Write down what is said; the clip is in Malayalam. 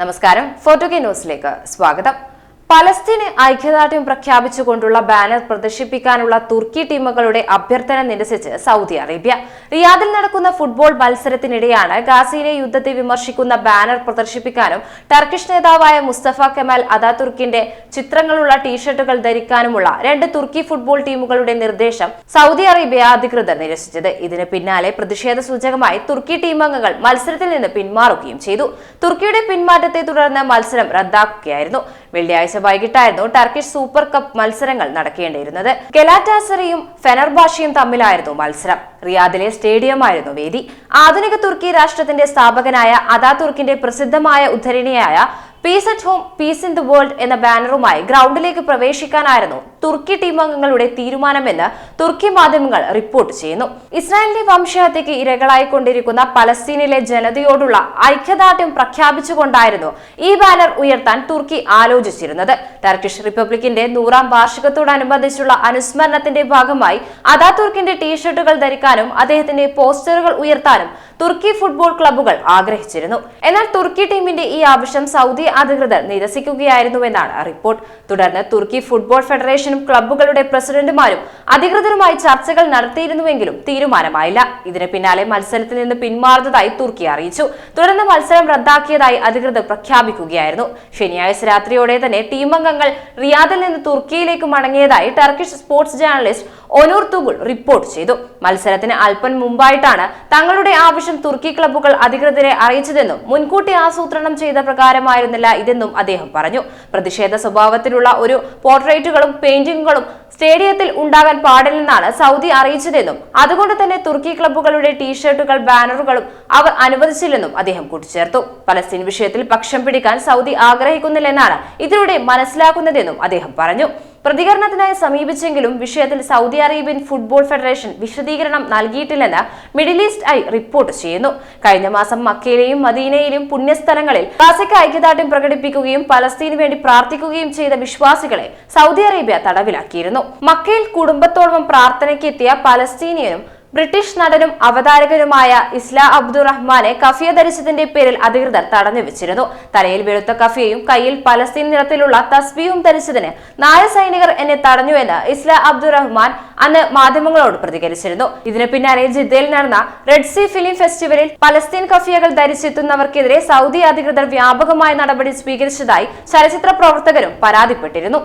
നമസ്കാരം. ഫോർട്ടുഗേ ന്യൂസിലേക്ക് സ്വാഗതം. പലസ്തീന് ഐക്യദാർഢ്യം പ്രഖ്യാപിച്ചുകൊണ്ടുള്ള ബാനർ പ്രദർശിപ്പിക്കാനുള്ള തുർക്കി ടീമുകളുടെ അഭ്യർത്ഥന നിരസിച്ച് സൗദി അറേബ്യ. റിയാദിൽ നടക്കുന്ന ഫുട്ബോൾ മത്സരത്തിനിടെയാണ് ഗാസയിലെ യുദ്ധത്തെ വിമർശിക്കുന്ന ബാനർ പ്രദർശിപ്പിക്കാനും ടർക്കിഷ് നേതാവായ മുസ്തഫ കെമാൽ അതാതുർക്കിന്റെ ചിത്രങ്ങളുള്ള ടീഷർട്ടുകൾ ധരിക്കാനുമുള്ള രണ്ട് തുർക്കി ഫുട്ബോൾ ടീമുകളുടെ നിർദ്ദേശം സൗദി അറേബ്യ അധികൃതർ നിരസിച്ചത്. ഇതിന് പിന്നാലെ പ്രതിഷേധ സൂചകമായി തുർക്കി ടീമംഗങ്ങൾ മത്സരത്തിൽ നിന്ന് പിന്മാറുകയും ചെയ്തു. തുർക്കിയുടെ പിന്മാറ്റത്തെ തുടർന്ന് മത്സരം റദ്ദാക്കുകയായിരുന്നു. വെള്ളിയാഴ്ച വൈകിട്ടായിരുന്നു ടർക്കിഷ് സൂപ്പർ കപ്പ് മത്സരങ്ങൾ നടക്കേണ്ടിയിരുന്നത്. ഗെലാറ്റാസറിയും ഫെനർബാഷയും തമ്മിലായിരുന്നു മത്സരം. റിയാദിലെ സ്റ്റേഡിയമായിരുന്നു വേദി. ആധുനിക തുർക്കി രാഷ്ട്രത്തിന്റെ സ്ഥാപകനായ അതാ തുർക്കിന്റെ പ്രസിദ്ധമായ ഉദ്ധരണിയായ peace at home peace in the world എന്ന ബാനറുമായി ഗ്രൗണ്ടിലേക്ക് പ്രവേശിക്കാനായിരുന്നു തുർക്കി ടീം അംഗങ്ങളുടെ തീരുമാനമെന്ന് തുർക്കി മാധ്യമങ്ങൾ റിപ്പോർട്ട് ചെയ്യുന്നു. ഇസ്രായേലിന്റെ വംശഹത്യക്ക് ഇരകളായിക്കൊണ്ടിരിക്കുന്ന പലസ്തീനിലെ ജനതയോടുള്ള ഐക്യദാർഢ്യം പ്രഖ്യാപിച്ചുകൊണ്ടായിരുന്നു ഈ ബാനർ ഉയർത്താൻ തുർക്കി ആലോചിച്ചിരുന്നത്. ടർക്കിഷ് റിപ്പബ്ലിക്കിന്റെ നൂറാം വാർഷികത്തോടനുബന്ധിച്ചുള്ള അനുസ്മരണത്തിന്റെ ഭാഗമായി അതാ തുർക്കിന്റെ ടീഷർട്ടുകൾ ധരിക്കാനും അദ്ദേഹത്തിന്റെ പോസ്റ്ററുകൾ ഉയർത്താനും തുർക്കി ഫുട്ബോൾ ക്ലബ്ബുകൾ ആഗ്രഹിച്ചിരുന്നു. എന്നാൽ തുർക്കി ടീമിന്റെ ഈ ആവശ്യം സൗദി അധികൃതർ നിരസിക്കുകയായിരുന്നുവെന്നാണ് റിപ്പോർട്ട്. തുടർന്ന് തുർക്കി ഫുട്ബോൾ ഫെഡറേഷനും ക്ലബ്ബുകളുടെ പ്രസിഡന്റുമാരും അധികൃതരുമായി ചർച്ചകൾ നടത്തിയിരുന്നുവെങ്കിലും തീരുമാനമായില്ല. ഇതിന് പിന്നാലെ മത്സരത്തിൽ നിന്ന് പിന്മാറുന്നതായി തുർക്കി അറിയിച്ചു. തുടർന്ന് മത്സരം റദ്ദാക്കിയതായി അധികൃതർ പ്രഖ്യാപിക്കുകയായിരുന്നു. ശനിയാഴ്ച രാത്രിയോടെ തന്നെ ടീം അംഗങ്ങൾ റിയാദിൽ നിന്ന് തുർക്കിയിലേക്ക് മടങ്ങിയതായി Turkish sports journalist Onur Tugrul report ചെയ്തു. മത്സരത്തിന് അല്പം മുമ്പായിട്ടാണ് തങ്ങളുടെ ആവശ്യം തുർക്കി ക്ലബ്ബുകൾ അധികൃതരെ അറിയിച്ചതെന്നും മുൻകൂട്ടി ആസൂത്രണം ചെയ്ത പ്രകാരമായിരുന്നില്ല ഇതെന്നും അദ്ദേഹം പറഞ്ഞു. പ്രതിഷേധ സ്വഭാവത്തിലുള്ള ഒരു പോർട്രേറ്റുകളും പെയിന്റിങ്ങുകളും സ്റ്റേഡിയത്തിൽ ഉണ്ടാകാൻ പാടില്ലെന്നാണ് സൗദി അറിയിച്ചതെന്നും അതുകൊണ്ട് തന്നെ തുർക്കി ക്ലബ്ബുകളുടെ ടീഷർട്ടുകൾ ബാനറുകളും അവർ അനുവദിച്ചില്ലെന്നും അദ്ദേഹം കൂട്ടിച്ചേർത്തു. പലസ്തീൻ വിഷയത്തിൽ പക്ഷം പിടിക്കാൻ സൗദി ആഗ്രഹിക്കുന്നില്ലെന്നാണ് ഇതിലൂടെ മനസ്സിലാക്കുന്നതെന്നും അദ്ദേഹം പറഞ്ഞു. പ്രതികരണത്തിനായി സമീപിച്ചെങ്കിലും വിഷയത്തിൽ സൗദി അറേബ്യൻ ഫുട്ബോൾ ഫെഡറേഷൻ വിശദീകരണം നൽകിയിട്ടില്ലെന്ന് മിഡിൽ ഈസ്റ്റ് ഐ റിപ്പോർട്ട് ചെയ്യുന്നു. കഴിഞ്ഞ മാസം മക്കയിലെയും മദീനയിലും പുണ്യസ്ഥലങ്ങളിൽ ഗാസയ്ക്ക് ഐക്യദാർഢ്യം പ്രകടിപ്പിക്കുകയും പലസ്തീന് വേണ്ടി പ്രാർത്ഥിക്കുകയും ചെയ്ത വിശ്വാസികളെ സൗദി അറേബ്യ തടവിലാക്കിയിരുന്നു. മക്കയിൽ കുടുംബത്തോടൊപ്പം പ്രാർത്ഥനയ്ക്കെത്തിയ പലസ്തീനിയനും ബ്രിട്ടീഷ് നടനും അവതാരകനുമായ ഇസ്ല അബ്ദുറഹ്മാനെ കഫിയ ധരിച്ചതിന്റെ പേരിൽ അധികൃതർ തടഞ്ഞു വെച്ചിരുന്നു. തലയിൽ വെളുത്ത കഫിയയും കയ്യിൽ പലസ്തീൻ നിറത്തിലുള്ള തസ്ബിയും ധരിച്ചതിന് നായ സൈനികർ എന്നെ തടഞ്ഞുവെന്ന് ഇസ്ല അബ്ദുറഹ്മാൻ അന്ന് മാധ്യമങ്ങളോട് പ്രതികരിച്ചിരുന്നു. ഇതിന് പിന്നാലെ ജിദ്ദയിൽ നടന്ന റെഡ് സി ഫിലിം ഫെസ്റ്റിവലിൽ പലസ്തീൻ കഫിയകൾ ധരിച്ചെത്തുന്നവർക്കെതിരെ സൗദി അധികൃതർ വ്യാപകമായ നടപടി സ്വീകരിച്ചതായി ചലച്ചിത്ര പ്രവർത്തകരും പരാതിപ്പെട്ടിരുന്നു.